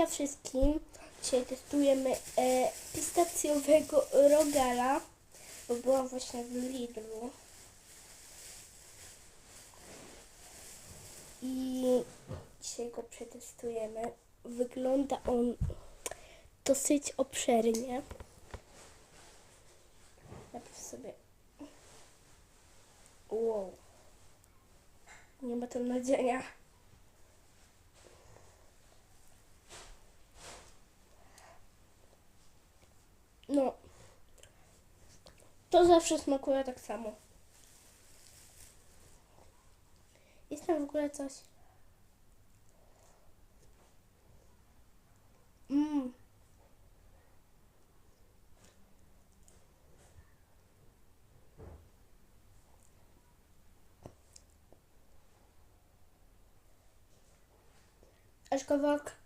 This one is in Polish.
Hejka wszystkim. Dzisiaj testujemy e, pistacjowego rogala, bo byłam właśnie w Lidlu. I dzisiaj go przetestujemy. Wygląda on dosyć obszernie. Najpierw sobie... Wow. Nie ma tam nadzienia. No. To zawsze smakuje tak samo. Jest tam w ogóle coś. Mmm. Aż kawałek